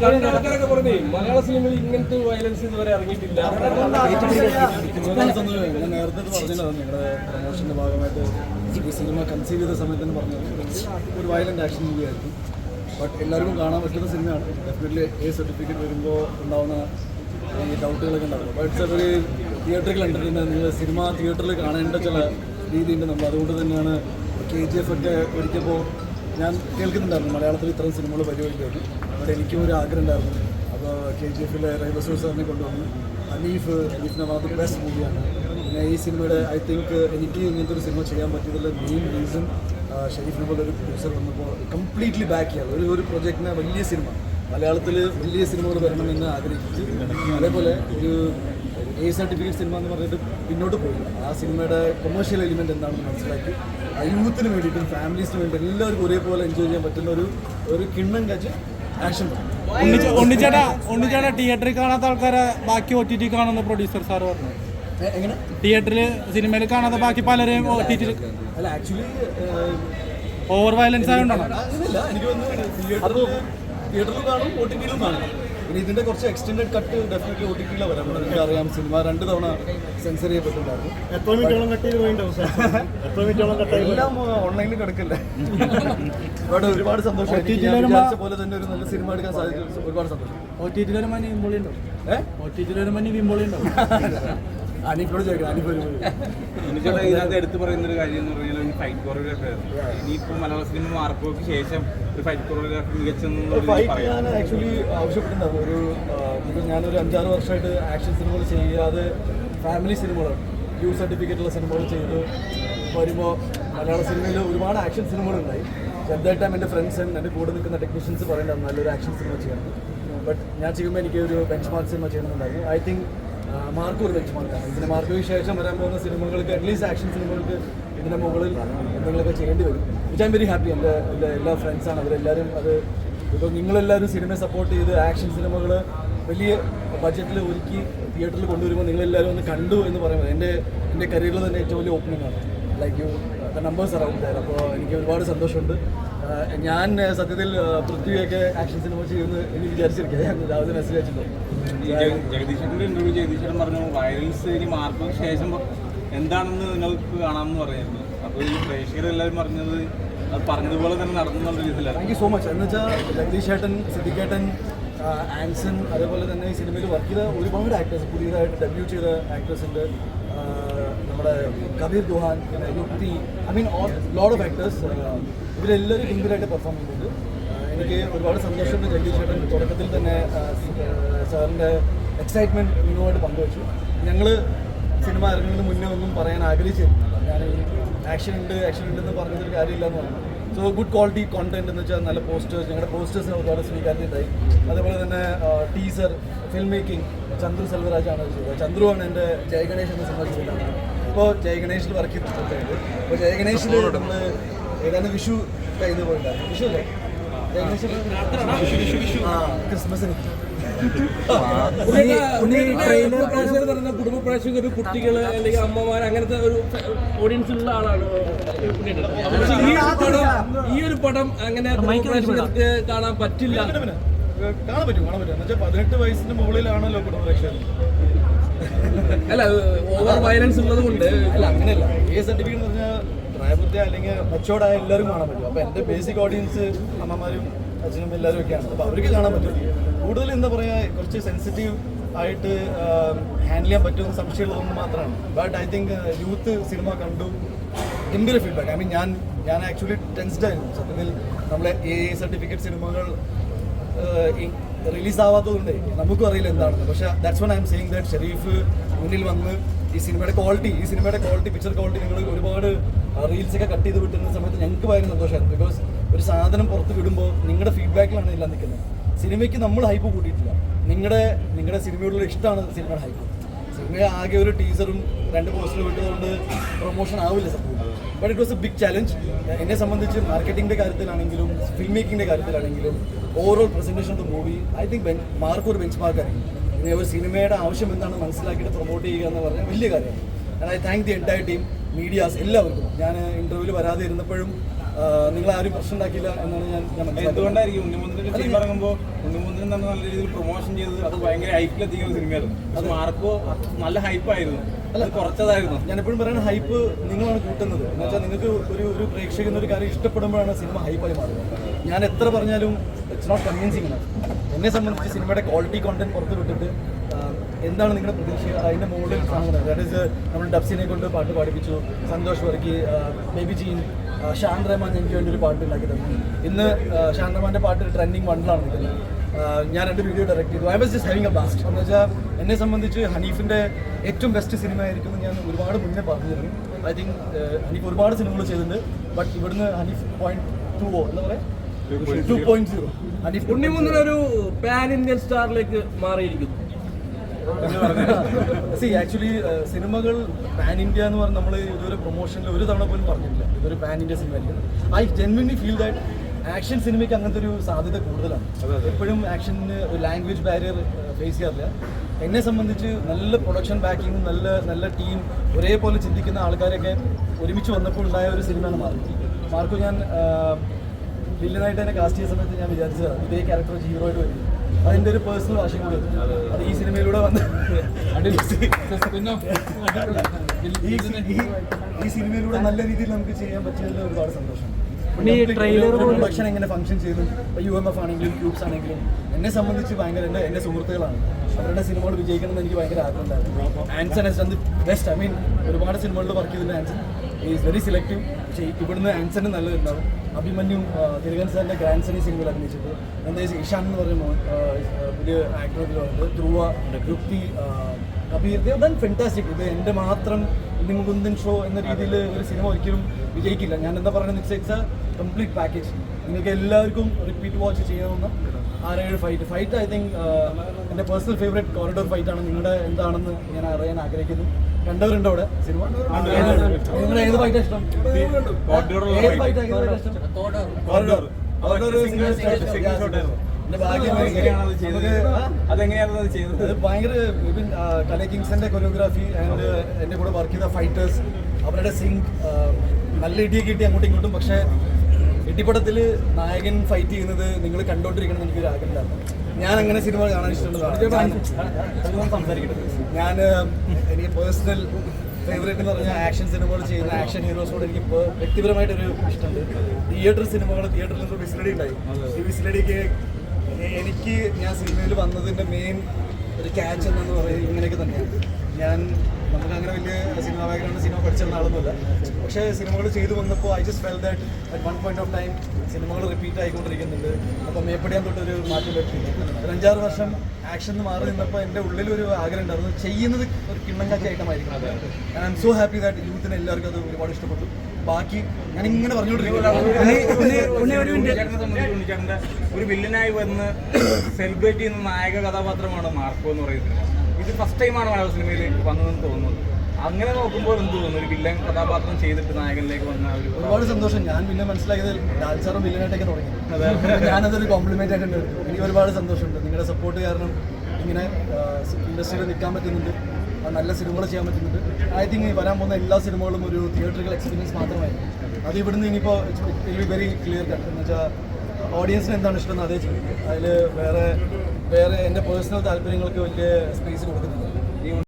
ആൾക്കാരൊക്കെ പറഞ്ഞേ മലയാള സിനിമയിൽ ഇങ്ങനത്തെ വയലൻസ് ഇതുവരെ ഇറങ്ങിയിട്ടില്ല. ഞാൻ നേരത്തെ പറഞ്ഞതാണ് ഞങ്ങളുടെ പ്രൊമോഷന്റെ ഭാഗമായിട്ട് ഈ സിനിമ കൺസീവ് ചെയ്ത സമയത്ത് തന്നെ പറഞ്ഞത് ഒരു വയലന്റ് ആക്ഷൻ മൂവി ആയിരുന്നു ബട്ട് എല്ലാവർക്കും കാണാൻ പറ്റുന്ന സിനിമയാണ് ഡെഫിനറ്റ്ലി എ സർട്ടിഫിക്കറ്റ് വരുമ്പോൾ ഉണ്ടാവുന്ന ഈ ഡൗട്ടുകളൊക്കെ ഉണ്ടാവും ബട്ട് ഒരു തിയേറ്ററിൽ കണ്ടിട്ടുണ്ട് സിനിമ തിയേറ്ററിൽ കാണേണ്ട ചില രീതിയുണ്ട് നമ്മൾ അതുകൊണ്ട് തന്നെയാണ് കെ ജി എഫ് ഒക്കെ ഒരിക്കപ്പോൾ ഞാൻ കേൾക്കുന്നുണ്ടായിരുന്നു. മലയാളത്തിൽ ഇത്തരം സിനിമകൾ പരിപാടിയായിരുന്നു അവിടെ എനിക്കും ഒരു ആഗ്രഹം ഉണ്ടായിരുന്നു. അപ്പോൾ കെ ജി എഫിലെ റൈബസൂർ സാറിനെ കൊണ്ടുവന്നു അനീഫ് അനീഫിന്റെ മാത്രം ബെസ്റ്റ് മൂവിയാണ് പിന്നെ ഈ സിനിമയുടെ ഐ തിങ്ക് എനിക്ക് ഇങ്ങനത്തെ ഒരു സിനിമ ചെയ്യാൻ പറ്റിയതിൽ മെയിൻ റീസൺ ഷെരീഫിനെ പോലെ ഒരു പ്രൊഡ്യൂസർ വന്നപ്പോൾ കംപ്ലീറ്റ്ലി ബാക്ക് ചെയ്യാം ഒരു ഒരു പ്രൊജക്റ്റിനെ വലിയ സിനിമ. മലയാളത്തിൽ വലിയ സിനിമകൾ വരണമെന്ന് ആഗ്രഹിച്ചു അതേപോലെ ഒരു എ സർട്ടിഫിക്കറ്റ് സിനിമ എന്ന് പറഞ്ഞിട്ട് പിന്നോട്ട് പോയി ആ സിനിമയുടെ കൊമേഴ്ഷ്യൽ എലിമെന്റ് എന്താണെന്ന് മനസ്സിലാക്കി ആ യൂത്തിന് വേണ്ടിയിട്ടും ഫാമിലീസിന് വേണ്ടി എല്ലാവർക്കും ഒരേപോലെ എൻജോയ് ചെയ്യാൻ പറ്റുന്ന ഒരു ഒരു കിണ്ണം കച്ച് ആക്ഷൻ ഉണ്ണിച്ചേട്ടാ ഉണ്ണിച്ചേട്ടാ തിയേറ്ററിൽ കാണാത്ത ആൾക്കാരെ ബാക്കി ഒ ടി ടി കാണുന്ന പ്രൊഡ്യൂസർ സാർ പറഞ്ഞു. എങ്ങനെ? തിയേറ്ററിൽ സിനിമയിൽ കാണാതെ ബാക്കി പലരെയും ഒ ടി ടിയിൽ അല്ല ആക്ച്വലി ഓവർ വയലൻസ് ആയതുകൊണ്ടാണ് എനിക്ക് തിയേറ്ററിൽ കാണും ഒ ടി ടിയിലും കാണും. പിന്നെ ഇതിന്റെ കുറച്ച് extended cut definitely O T ടിയിലാണ് വരാം നമുക്ക് അറിയാം സിനിമ രണ്ട് തവണ സെൻസർ ചെയ്യപ്പെട്ടിട്ടുണ്ടായിരുന്നു. എല്ലാം ഓൺലൈനിൽ കിടക്കല്ലേ. ഇവിടെ ഒരുപാട് സന്തോഷം. പോലെ തന്നെ ഒരു നല്ല സിനിമ എടുക്കാൻ സാധിച്ചു. ഒരുപാട് സന്തോഷം. ഒ ടി ടിയിലൊരു മനി വിമ്പോളി ഉണ്ടാവും ഏഹ് ഒ ടി ടിയിലൊരു മനി വിമ്പോളി ഉണ്ടാവും അനീഫോട് ചോദിക്കണം അനീഫ് ഒരു എനിക്കത് ഇതിനകത്ത് എടുത്തു പറയുന്ന ഒരു കാര്യം എന്ന് പറഞ്ഞാൽ ഒരു ഫൈറ്റ് കോറിയോഗ്രാഫി ആയിരുന്നു ഇനിയിപ്പോൾ മലയാള സിനിമ മാർക്കോക്ക് ശേഷം ഒരു ഫൈറ്റ് കോറിയോഗ്രാഫി മികച്ചെന്നുള്ള ഫൈറ്റ് ഞാൻ ആക്ച്വലി ആവശ്യപ്പെട്ടിട്ടുണ്ടായിരുന്നു ഒരു ഞാനൊരു അഞ്ചാറ് വർഷമായിട്ട് ആക്ഷൻ സിനിമകൾ ചെയ്യാതെ ഫാമിലി സിനിമകളാണ് സർട്ടിഫിക്കറ്റ് ഉള്ള സിനിമകൾ ചെയ്ത് വരുമ്പോൾ മലയാള സിനിമയിൽ ഒരുപാട് ആക്ഷൻ സിനിമകളുണ്ടായി ടൈം എന്റെ ഫ്രണ്ട്സ് എന്റെ കൂടെ നിൽക്കുന്ന ടെക്നീഷ്യൻസ് പറയേണ്ടത് നല്ലൊരു ആക്ഷൻ സിനിമ ചെയ്യണം ബട്ട് ഞാൻ ചെയ്യുമ്പോൾ എനിക്ക് ഒരു ബെഞ്ച് മാർക്ക് സിനിമ ചെയ്യണമെന്നുണ്ടായിരുന്നു. ഐ തിങ്ക് മാർക്ക് ഒരു ബെഞ്ച് മാർക്കാണ്. ഇതിന് മാർക്കിന് ശേഷം വരാൻ പോകുന്ന സിനിമകൾക്ക് അറ്റ്ലീസ്റ്റ് ആക്ഷൻ സിനിമകൾക്ക് ഇതിന്റെ മുകളിൽ എന്തെങ്കിലുമൊക്കെ ചെയ്യേണ്ടി വരും. വിച്ച് ഐം വെരി ഹാപ്പി എന്റെ എന്റെ എല്ലാ ഫ്രണ്ട്സാണ് അവരെല്ലാവരും അത് ഇപ്പോൾ നിങ്ങളെല്ലാവരും സിനിമയെ സപ്പോർട്ട് ചെയ്ത് ആക്ഷൻ സിനിമകൾ വലിയ ബഡ്ജറ്റിൽ ഒരുക്കി തിയേറ്ററിൽ കൊണ്ടുവരുമ്പോൾ നിങ്ങളെല്ലാവരും ഒന്ന് കണ്ടു എന്ന് പറയുമ്പോൾ എന്റെ എന്റെ കരിയറിൽ തന്നെ ഏറ്റവും വലിയ ഓപ്പണിംഗ് ആണ്. ലൈക്ക് യു നമ്പേഴ്സ് അറൗണ്ട് അപ്പോൾ എനിക്ക് ഒരുപാട് സന്തോഷമുണ്ട്. ഞാൻ സത്യത്തിൽ പൃഥ്വിയൊക്കെ ആക്ഷൻ സിനിമ ചെയ്യുന്നു എന്ന് വിചാരിച്ചിരിക്കുന്നത് ഞാൻ രാവിലെ മെസ്സേജ് അയച്ചിട്ടുണ്ട് ഈ ജഗ- ജഗദീശന്റെ ഇന്റർവ്യൂ ജഗദീശൻ പറഞ്ഞു വൈറൽസ് ഇനി മാർക്കിന് ശേഷം എന്താണെന്ന് നിങ്ങൾക്ക് കാണാമെന്ന് പറഞ്ഞിരുന്നു അപ്പോൾ ഈ പ്രേക്ഷകരെല്ലാവരും പറഞ്ഞത് അത് പറഞ്ഞതുപോലെ തന്നെ നടന്നുള്ള രീതിയിലാണ്. താങ്ക് യു സോ മച്ച് എന്ന് വെച്ചാൽ ജഗദീഷ് ഏട്ടൻ സിദ്ദിഖേട്ടൻ ആൻസൺ അതേപോലെ തന്നെ ഈ സിനിമയിൽ വർക്ക് ചെയ്ത ഒരുപാട് ആക്ടേഴ്സ് പുതിയതായിട്ട് ഡെബ്യൂ ചെയ്ത ആക്ടേഴ്സ് ഉണ്ട്. നമ്മുടെ Kabir Duhan Yukti I mean whole lot of actors ഇവരെല്ലാവരും ഗംഭീരമായിട്ട് പെർഫോം ചെയ്യുന്നുണ്ട് എനിക്ക് ഒരുപാട് സന്തോഷം ജഗദീഷ് ചേട്ടൻ. തുടക്കത്തിൽ തന്നെ സാറിന്റെ എക്സൈറ്റ്മെന്റ് നിങ്ങളുമായിട്ട് പങ്കുവച്ചു. ഞങ്ങൾ സിനിമ ഇറങ്ങുന്നതിന് മുന്നേ ഒന്നും പറയാൻ ആഗ്രഹിച്ചിരുന്നില്ല. ഞാൻ ആക്ഷൻ ഉണ്ട് ആക്ഷൻ ഉണ്ടെന്ന് പറഞ്ഞതൊരു കാര്യമില്ല എന്ന് പറഞ്ഞു. സോ ഗുഡ് ക്വാളിറ്റി കോണ്ടന്റ് എന്ന് വെച്ചാൽ നല്ല പോസ്റ്റേഴ്സ് ഞങ്ങളുടെ പോസ്റ്റേഴ്സിന് ഒരുപാട് സ്വീകാര്യതയായി. അതുപോലെ തന്നെ ടീസർ ഫിൽം മേക്കിംഗ് ചന്ദ്രു സെൽവരാജാണ് ചെയ്തത്. ചന്ദ്രുവാണ് എന്റെ ജയഗണേഷ് എന്ന സിനിമ ഇപ്പോൾ ജയഗണേഷിൽ വർക്ക് ചെയ്തിട്ടുണ്ട്. അപ്പോൾ ജയഗണേഷിൽ നമ്മൾ ഏതാണ്ട് വിഷു കഴിഞ്ഞു പോയിട്ടുണ്ട് വിഷു അല്ലേ? ക്രിസ്മസിന് പ്രേക്ഷകർ പറഞ്ഞ കുടുംബ പ്രേക്ഷകർ കുട്ടികൾ അല്ലെങ്കിൽ അമ്മമാർ അങ്ങനത്തെ ഒരു ഓഡിയൻസ് ഉള്ള ആളാണ്. ഈ ഒരു പടം ഈ ഒരു പടം അങ്ങനെ കുടുംബ പ്രേക്ഷകർക്ക് കാണാൻ പറ്റില്ല. കാണാൻ പറ്റും കാണാൻ പറ്റും പതിനെട്ട് വയസ്സിന് മുകളിലാണല്ലോ കുടുംബരക്ഷകർ അല്ല ഓവർ വയലൻസ് ഉള്ളത് കൊണ്ട് അല്ല അങ്ങനെയല്ല. എ സർട്ടിഫിക്കറ്റ് എന്ന് പറഞ്ഞാൽ പ്രായപൂർത്തി അല്ലെങ്കിൽ മെച്ചോർഡായ എല്ലാവരും കാണാൻ പറ്റും. അപ്പോൾ എന്റെ ബേസിക് ഓഡിയൻസ് അമ്മമാരും അച്ഛനും എല്ലാവരും ഒക്കെയാണ് അപ്പോൾ അവർക്ക് കാണാൻ പറ്റും. കൂടുതൽ എന്താ പറയുക കുറച്ച് സെൻസിറ്റീവ് ആയിട്ട് ഹാൻഡിൽ ചെയ്യാൻ പറ്റുമെന്ന് സംശയമുള്ളതൊന്നും മാത്രമാണ്. But I think youth cinema കണ്ടു. ഗംഭീര ഫീഡ്ബാക്ക് ഐ മീൻ ഞാൻ ഞാൻ ആക്ച്വലി ടെൻസ്ഡ് ആയിരുന്നു. സത്യത്തിൽ നമ്മളെ എ സർട്ടിഫിക്കറ്റ് സിനിമകൾ റിലീസ് ആവാത്തതുകൊണ്ട് നമുക്കും അറിയില്ല എന്താണെന്ന്. പക്ഷേ that's one I'm saying that Shareef മുന്നിൽ വന്ന് ഈ സിനിമയുടെ ക്വാളിറ്റി ഈ സിനിമയുടെ ക്വാളിറ്റി പിക്ചർ ക്വാളിറ്റി നിങ്ങൾ ഒരുപാട് റീൽസൊക്കെ കട്ട് ചെയ്ത് വിട്ടുന്ന സമയത്ത് ഞങ്ങൾക്ക് ഭയങ്കര സന്തോഷമായിരുന്നു. ബിക്കോസ് ഒരു സാധനം പുറത്ത് വിടുമ്പോൾ നിങ്ങളുടെ ഫീഡ്ബാക്കിലാണ് എല്ലാം നിൽക്കുന്നത്. സിനിമയ്ക്ക് നമ്മൾ ഹൈപ്പ് കൂട്ടിയിട്ടില്ല. നിങ്ങളുടെ നിങ്ങളുടെ സിനിമയോടുള്ള ഇഷ്ടമാണ് സിനിമയുടെ ഹൈപ്പ് സിനിമ ആകെ ഒരു ടീസറും രണ്ട് പോസ്റ്ററും വിട്ടതുകൊണ്ട് പ്രൊമോഷൻ ആവില്ല സംഭവം but it was a big challenge എന്നെ സംബന്ധിച്ച് മാർക്കറ്റിംഗിന്റെ കാര്യത്തിലാണെങ്കിലും ഫിൽം മേക്കിങ്ങിന്റെ കാര്യത്തിലാണെങ്കിലും overall presentation of the movie I think Marco ഒരു ബെഞ്ച് മാർക്കായിരിക്കും ഒരു സിനിമയുടെ ആവശ്യം എന്താണെന്ന് മനസ്സിലാക്കിയിട്ട് പ്രൊമോട്ട് ചെയ്യുക എന്ന് പറഞ്ഞാൽ വലിയ കാര്യമാണ്. ഞാൻ I thank the entire team medias എല്ലാവർക്കും. ഞാൻ ഇന്റർവ്യൂവിൽ വരാതെ ഇരുന്നപ്പോഴും നിങ്ങൾ ആരും പ്രശ്നം ഉണ്ടാക്കില്ല എന്നാണ് ഞാൻ എന്തുകൊണ്ടായിരിക്കും? ഉണ്ണിമുന്നിന്റെ ടീം ഇറങ്ങുമ്പോൾ ഉണ്ണിമുന്നിന്റെ തന്നെ നല്ല രീതിയിൽ പ്രൊമോഷൻ ചെയ്ത് അത് ഭയങ്കര ഹൈപ്പിലെത്തിക്കുന്ന സിനിമയായിരുന്നു. അത്. മാർക്കോ നല്ല ഹൈപ്പായിരുന്നു അല്ല കുറച്ചതായിരുന്നു. ഞാൻ എപ്പോഴും പറയുന്ന ഹൈപ്പ് നിങ്ങളാണ് കൂട്ടുന്നത്. എന്ന് വെച്ചാൽ നിങ്ങൾക്ക് ഒരു ഒരു പ്രേക്ഷകൻ ഒരു കാര്യം ഇഷ്ടപ്പെടുമ്പോഴാണ് സിനിമ ഹൈപ്പായി മാറുന്നത്. ഞാൻ എത്ര പറഞ്ഞാലും ഇറ്റ്സ് നോട്ട് കൺവിൻസിങ് എന്നെ സംബന്ധിച്ച് സിനിമയുടെ ക്വാളിറ്റി കോണ്ടന്റ് പുറത്ത് വിട്ടിട്ട് എന്താണ് നിങ്ങളുടെ പ്രതീക്ഷ അതിന്റെ മുകളിൽ സാധനം ദാറ്റ് ഇസ് നമ്മൾ ഡബ്സിനെ കൊണ്ട് പാട്ട് പാടിപ്പിച്ചു. സന്തോഷ് വർക്കി ബേബി ജീൻ ഷാൻ റഹ്മാൻ എനിക്ക് വേണ്ടി ഒരു പാട്ട് ഉണ്ടാക്കി തന്നു. ഇന്ന് ഷാൻ റഹ്മാന്റെ പാട്ട് ട്രെൻഡിങ് വണ്ണിലാണ് നിൽക്കുന്നത്. ഞാൻ രണ്ട് വീഡിയോ ഡയറക്റ്റ് ചെയ്തു. I was just having a blast എന്ന് വെച്ചാൽ എന്നെ സംബന്ധിച്ച് ഹനീഫിന്റെ ഏറ്റവും ബെസ്റ്റ് സിനിമ ആയിരിക്കും എന്ന് ഞാൻ ഒരുപാട് മുന്നേ പറഞ്ഞിരുന്നു ഐ തിങ്ക് ഹനീഫ് ഒരുപാട് സിനിമകൾ ചെയ്തിട്ടുണ്ട്. ബട്ട് ഇവിടുന്ന് ഹനീഫ് പോയിന്റ് ടു ഓ? എന്താ പറയുക ടു പോയിന്റ് സീറോ ഒരു പാൻ ഇന്ത്യൻ സ്റ്റാറിലേക്ക് മാറിയിരിക്കുന്നു. സി ആക്ച്വലി സിനിമകൾ പാൻ ഇന്ത്യ എന്ന് പറഞ്ഞ് നമ്മൾ ഇതുവരെ പ്രൊമോഷനിൽ ഒരു തവണ പോലും പറഞ്ഞിട്ടില്ല. ഇതൊരു പാൻ ഇന്ത്യ സിനിമ ആയിരിക്കും. I genuinely feel that action സിനിമയ്ക്ക് അങ്ങനത്തെ ഒരു സാധ്യത കൂടുതലാണ്. എപ്പോഴും ആക്ഷന് ഒരു ലാംഗ്വേജ് ബാരിയർ ഫേസ് ചെയ്യാറില്ല. എന്നെ സംബന്ധിച്ച് നല്ല പ്രൊഡക്ഷൻ ബാക്കിങ്ങും നല്ല നല്ല ടീം ഒരേപോലെ ചിന്തിക്കുന്ന ആൾക്കാരൊക്കെ ഒരുമിച്ച് വന്നപ്പോൾ ഉണ്ടായ ഒരു സിനിമയാണ് മാർക്കോ. മാർക്കോ ഞാൻ വില്ലനായിട്ട് തന്നെ കാസ്റ്റ് ചെയ്ത സമയത്ത് ഞാൻ വിചാരിച്ചതാണ് ഇതേ ക്യാരക്ടർ ജീറോയിട്ട് വരും. അതിന്റെ ഒരു പേഴ്സണൽ വാശം കൂടി അത് ഈ സിനിമയിലൂടെ വന്ന് ഈ സിനിമയിലൂടെ നല്ല രീതിയിൽ നമുക്ക് ചെയ്യാൻ പറ്റിയതിൽ ഒരുപാട് സന്തോഷം. പ്രൊഡക്ഷൻ എങ്ങനെ ഫംഗ്ഷൻ ചെയ്തു. യു എം എഫ് ആണെങ്കിലും ക്യൂബ്സ് ആണെങ്കിലും എന്നെ സംബന്ധിച്ച് ഭയങ്കര എന്റെ എന്റെ സുഹൃത്തുക്കളാണ്. അവരുടെ സിനിമകൾ വിജയിക്കണം എന്ന് എനിക്ക് ഭയങ്കര ആഗ്രഹമുണ്ടായിരുന്നു. Anson is best I mean ഒരുപാട് സിനിമകളിൽ വർക്ക് ചെയ്തിട്ടുണ്ട് ആൻസൺ. ഈസ് വെരി സെലക്റ്റീവ് പക്ഷേ ഇവിടുന്ന് ആൻസണ് നല്ലതുണ്ടാവും അഭിമന്യു തിരുകൻ സാറിന്റെ ഗ്രാൻഡ് സണി സിനിമയിൽ അഭിനയിച്ചിട്ട്. എന്താ ഇഷാൻ എന്ന് പറയുന്ന മോൻ പുതിയ ആക്ടറിൽ വന്നത് ധ്രുവ യുക്തി കബീർ ദേവ് ദൻ ഫെന്റാസ്റ്റിക് ഇത് എന്റെ മാത്രം നിങ്കുന്ദൻ ഷോ എന്ന രീതിയിൽ ഒരു സിനിമ ഒരിക്കലും വിജയിക്കില്ല. ഞാൻ എന്താ പറയുന്നത്? It's it's a complete package നിങ്ങൾക്ക് എല്ലാവർക്കും റിപ്പീറ്റ് വാച്ച് ചെയ്യാവുന്ന ആറേഴ് ഫൈറ്റ് ഫൈറ്റ് ഐ തിങ്ക് എന്റെ പേഴ്സണൽ ഫേവറേറ്റ് കോറിഡോർ ഫൈറ്റാണ് ആണ്. നിങ്ങളുടെ എന്താണെന്ന് ഞാൻ അറിയാൻ ആഗ്രഹിക്കുന്നു. കണ്ടവരുണ്ടോ അവിടെ? സിനിമ? നിങ്ങൾ ഏത് ഇഷ്ടം. ഫൈറ്റ് ഇഷ്ടം? കോറിഡോർ. ഭയങ്കര ഇവൻ കല കിങ്സിന്റെ കൊറിയോഗ്രാഫി ആൻഡ് എന്റെ കൂടെ വർക്ക് ചെയ്ത ഫൈറ്റേഴ്സ് അവരുടെ സിങ്ക് നല്ല ഇടിയൊക്കെ കിട്ടി അങ്ങോട്ടും ഇങ്ങോട്ടും. പക്ഷേ ഇടിപ്പടത്തിൽ നായകൻ ഫൈറ്റ് ചെയ്യുന്നത് നിങ്ങൾ കണ്ടോണ്ടിരിക്കണം എന്ന് എനിക്കൊരു ആഗ്രഹം ഞാൻ അങ്ങനെ സിനിമ കാണാൻ ഇഷ്ടമുള്ളതാണ്. സംസാരിക്കട്ടെ ഞാൻ എനിക്ക് പേഴ്സണൽ ഫേവറേറ്റ് എന്ന് പറഞ്ഞാൽ ആക്ഷൻ സിനിമകൾ ചെയ്യുന്ന ആക്ഷൻ ഹീറോസിനോട് എനിക്ക് ഇപ്പോൾ വ്യക്തിപരമായിട്ടൊരു ഇഷ്ടമുണ്ട്. തിയേറ്റർ സിനിമകൾ തിയേറ്ററിൽ നിന്ന് വിസിലടി ഉണ്ടായി. ഈ വിസിലടിക്ക് എനിക്ക് ഞാൻ സിനിമയിൽ വന്നതിന്റെ മെയിൻ ഒരു ക്യാച്ച് എന്നു പറയുന്നത് ഇങ്ങനെയൊക്കെ തന്നെയാണ്. ഞാൻ നമുക്ക് അങ്ങനെ വലിയ സിനിമ ബാക്ക്ഗ്രൗണ്ട് സിനിമ പഠിച്ചിരുന്ന ആളൊന്നുമില്ല. പക്ഷേ സിനിമകൾ ചെയ്തു വന്നപ്പോൾ I just felt that at one point of time സിനിമകൾ റിപ്പീറ്റ് ആയിക്കൊണ്ടിരിക്കുന്നുണ്ട്. അപ്പം മേപ്പടിയാൻ തൊട്ടൊരു മാറ്റം പറ്റി ഒരു അഞ്ചാറ് വർഷം ആക്ഷൻ മാറി നിന്നപ്പോൾ എന്റെ ഉള്ളിലൊരു ആഗ്രഹം ഉണ്ടായിരുന്നു. ചെയ്യുന്നത് ഒരു കിണ്ണങ്കാച്ച ഐറ്റമായിരിക്കും I am so happy that യൂത്തിന് എല്ലാവർക്കും അത് ഒരുപാട് ഇഷ്ടപ്പെട്ടു. ബാക്കി ഞാൻ ഇങ്ങനെ പറഞ്ഞുകൊണ്ടിരിക്കുന്നു ഒരു വില്ലനായി വന്ന് സെലിബ്രേറ്റ് ചെയ്യുന്ന നായക കഥാപാത്രമാണ് മാർക്കോ എന്ന് പറയുന്നത്. ഇത് ഫസ്റ്റ് ടൈമാണ് മലയാള സിനിമയിലേക്ക് വന്നതെന്ന് തോന്നുന്നത്. അങ്ങനെ നോക്കുമ്പോൾ എന്ത് തോന്നുന്നു? ഒരു വില്ലൻ കഥാപാത്രം ചെയ്തിട്ട് നായകനിലേക്ക് വന്ന ഒരു ഒരുപാട് സന്തോഷം. ഞാൻ പിന്നെ മനസ്സിലാക്കിയത് ഡാൻസറും വില്ലനായിട്ടൊക്കെ തുടങ്ങി. ഞാനതൊരു കോംപ്ലിമെന്റ് ആയിട്ട് എടുത്തു എനിക്ക് ഒരുപാട് സന്തോഷമുണ്ട്. നിങ്ങളുടെ സപ്പോർട്ട് കാരണം ഇങ്ങനെ ഇൻഡസ്ട്രിയിൽ നിൽക്കാൻ പറ്റുന്നുണ്ട്. നല്ല സിനിമകൾ ചെയ്യാൻ പറ്റുന്നുണ്ട്. ഐ തിങ്ക് വരാൻ പോകുന്ന എല്ലാ സിനിമകളും ഒരു തിയേറ്ററിക്കൽ എക്സ്പീരിയൻസ് മാത്രമായി അത് ഇവിടുന്ന് ഇനിയിപ്പോൾ വെരി ക്ലിയർ കട്ട് എന്ന് വെച്ചാൽ ഓഡിയൻസിന് എന്താണ് ഇഷ്ടം എന്ന് അതേ ചെയ്യും അതിൽ വേറെ വേറെ എന്റെ പേഴ്സണൽ താല്പര്യങ്ങൾക്ക് വലിയ സ്പേസ് കൊടുക്കുന്നില്ല.